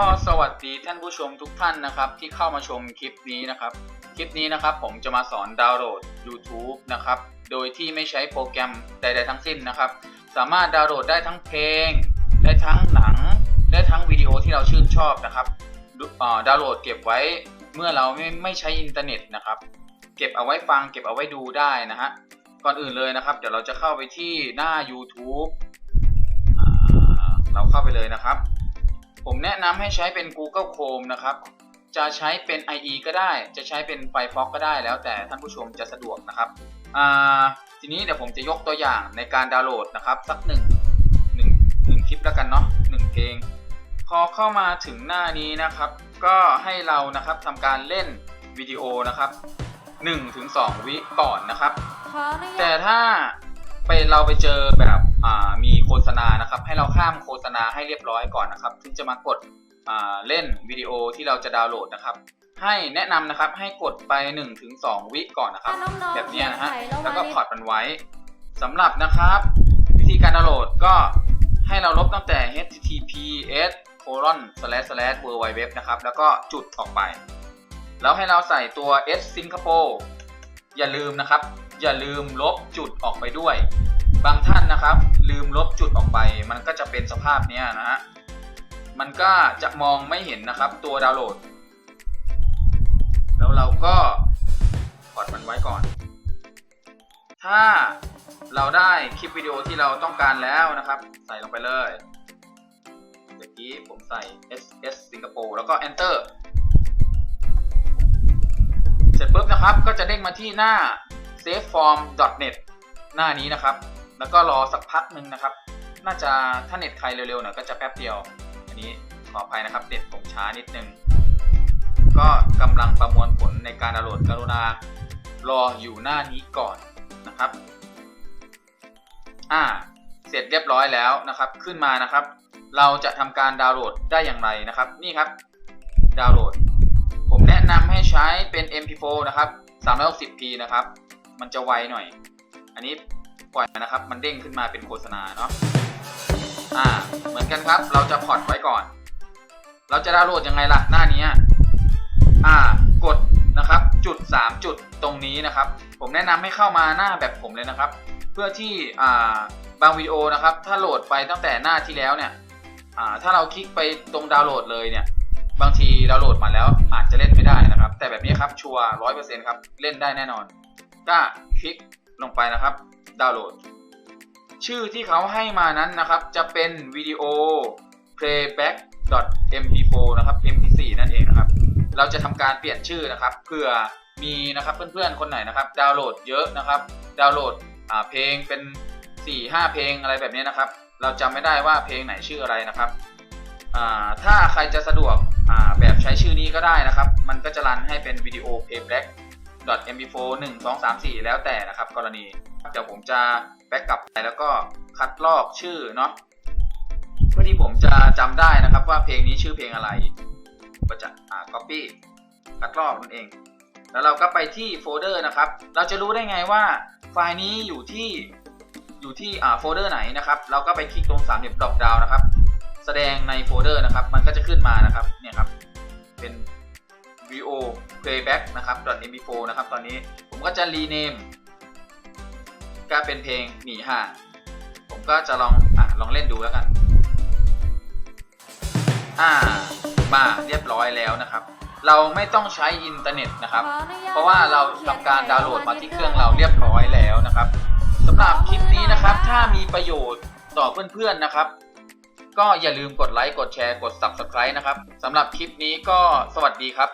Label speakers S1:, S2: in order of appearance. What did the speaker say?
S1: ก็สวัสดีท่านผู้ชมทุกท่านนะครับ ที่เข้ามาชมคลิปนี้นะครับ คลิปนี้นะครับผมจะมาสอนดาวน์โหลด YouTube นะครับ โดยที่ไม่ใช้โปรแกรมใด ๆ ทั้งสิ้นนะครับ สามารถดาวน์โหลดได้ทั้งเพลง ได้ทั้งหนัง ได้ทั้งวิดีโอที่เราชื่นชอบนะครับดาวน์โหลดเก็บไว้เมื่อเราไม่ไม่ใช้อินเทอร์เน็ตนะครับ เก็บเอาไว้ฟังเก็บเอาไว้ดูได้นะฮะก่อนอื่นเลยนะครับเดี๋ยวเราจะเข้าไปที่หน้า YouTube เราเข้าไปเลยนะครับ แนะนำให้ใช้เป็น Google Chrome นะครับ จะใช้เป็น IE ก็ได้ จะใช้เป็น Firefox ก็ได้แล้วแต่ท่านผู้ชมจะสะดวกนะครับอ่าทีนี้เดี๋ยวผมจะยกตัวอย่างในการดาวน์โหลดนะครับ สักหนึ่งหนึ่งหนึ่งคลิปแล้วกันเนาะหนึ่งเพลง พอเข้ามาถึงหน้านี้นะครับ ก็ให้เรานะครับทำการเล่นวิดีโอนะครับ1-2 วิก่อนนะครับ แต่ถ้าไปเราไปเจอแบบอ่า มีโฆษณานะครับ ให้เราข้ามโฆษณาให้เรียบร้อยก่อนนะครับ ถึงจะมากดอ่าเล่นวิดีโอที่เราจะดาวน์โหลดนะครับ ให้แนะนำนะครับให้กดไป 1-2 วิก่อนนะครับ แบบเนี้ยนะฮะแล้วก็พอร์ตมันไว้สำหรับนะครับ วิธีการดาวน์โหลดก็ให้เราลบตั้งแต่ https colon slash slash w w w นะครับ แล้วก็จุดออกไป แล้วให้เราใส่ตัว s Singapore อย่าลืมนะครับ อย่าลืมลบจุดออกไปด้วย บางท่านนะครับ ลืมลบจุดออกไป มันก็จะเป็นสภาพนี้นะฮะมันก็จะมองไม่เห็นนะครับตัวดาวน์โหลด แล้วเราก็พอร์ตมันไว้ก่อน ถ้าเราได้คลิปวิดีโอที่เราต้องการแล้วนะครับ ใส่ลงไปเลยเมื่อกี้ผมใส่ SS Singapore แล้วก็ Enter เสร็จปุ๊บนะครับก็จะเด้งมาที่หน้า saveform.net หน้านี้นะครับ แล้วก็รอสักพักหนึ่งนะครับ น่าจะถ้าเน็ตใครเร็วๆหน่อยก็จะแป๊บเดียว อันนี้ขออภัยนะครับเน็ตผมช้านิดนึง ก็กำลังประมวลผลในการดาวน์โหลดกรุณารออยู่หน้านี้ก่อนนะครับ อ่า เสร็จเรียบร้อยแล้วนะครับ ขึ้นมานะครับ เราจะทำการดาวน์โหลดได้อย่างไรนะครับ นี่ครับ ดาวน์โหลด ผมแนะนำให้ใช้เป็น MP4 นะครับ 360p นะครับ มันจะไวหน่อย อันนี้ ปล่อยนะครับ มันเด้งขึ้นมาเป็นโฆษณาเนาะอ่า เหมือนกันครับ เราจะพอร์ตไว้ก่อน เราจะดาวน์โหลดยังไงล่ะหน้านี้อ่ากดนะครับ จุด 3 จุดตรงนี้นะครับ ผมแนะนำให้เข้ามาหน้าแบบผมเลยนะครับ เพื่อที่อ่าบางวิดีโอนะครับ ถ้าโหลดไปตั้งแต่หน้าที่แล้วเนี่ยอ่าถ้าเราคลิกไปตรงดาวน์โหลดเลยเนี่ยบางทีดาวน์โหลดมาแล้วอาจจะเล่นไม่ได้นะครับ แต่แบบนี้ครับชัวร์ร้อยเปอร์เซ็นต์ครับ เล่นได้แน่นอน ก็คลิก ลงไปนะครับ ดาวน์โหลด ชื่อที่เขาให้มานั้นนะครับ จะเป็นวิดีโอ playback.mp4 นะครับ mp4 นั่นเองนะครับ เราจะทำการเปลี่ยนชื่อนะครับเผื่อมีนะครับเพื่อนๆคนไหนนะครับ ดาวน์โหลดเยอะนะครับ ดาวน์โหลดเพลงเป็น 4-5 เพลงอะไรแบบนี้นะครับ เราจำไม่ได้ว่าเพลงไหนชื่ออะไรนะครับถ้าใครจะสะดวกแบบใช้ชื่อนี้ก็ได้นะครับ มันก็จะรันให้เป็นวิดีโอ playback mp4 1 2 3 4 แล้วแต่นะครับ กรณีเดี๋ยวผมจะแบ็กกลับไปแล้วก็คัดลอกชื่อเนาะเพื่อที่ผมจะจำได้นะครับว่าเพลงนี้ชื่อเพลงอะไร ก็จะอ่า copy คัดลอกนั่นเอง แล้วเราก็ไปที่โฟลเดอร์นะครับ เราจะรู้ได้ไงว่าไฟล์นี้อยู่ที่อยู่ที่อ่าโฟลเดอร์ไหนนะครับ เราก็ไปคลิกตรงสามเหลี่ยมดรอปดาวนะครับ แสดงในโฟลเดอร์นะครับ มันก็จะขึ้นมานะครับ เนี่ยครับ เป็น VO playback นะครับ .mp4 นะครับ ตอนนี้ผมก็จะ rename ก็เป็นเพลงหนีห่างผมก็จะลองอะลองเล่นดูแล้วกัน อ่า มาเรียบร้อยแล้วนะครับ เราไม่ต้องใช้อินเทอร์เน็ตนะครับ เพราะว่าเราทำการดาวน์โหลดมาที่เครื่องเราเรียบร้อยแล้วนะครับสำหรับคลิปนี้นะครับ ถ้ามีประโยชน์ต่อเพื่อนๆนะครับ ก็อย่าลืมกดไลค์กดแชร์กด Subscribe นะครับสำหรับคลิปนี้ก็สวัสดีครับ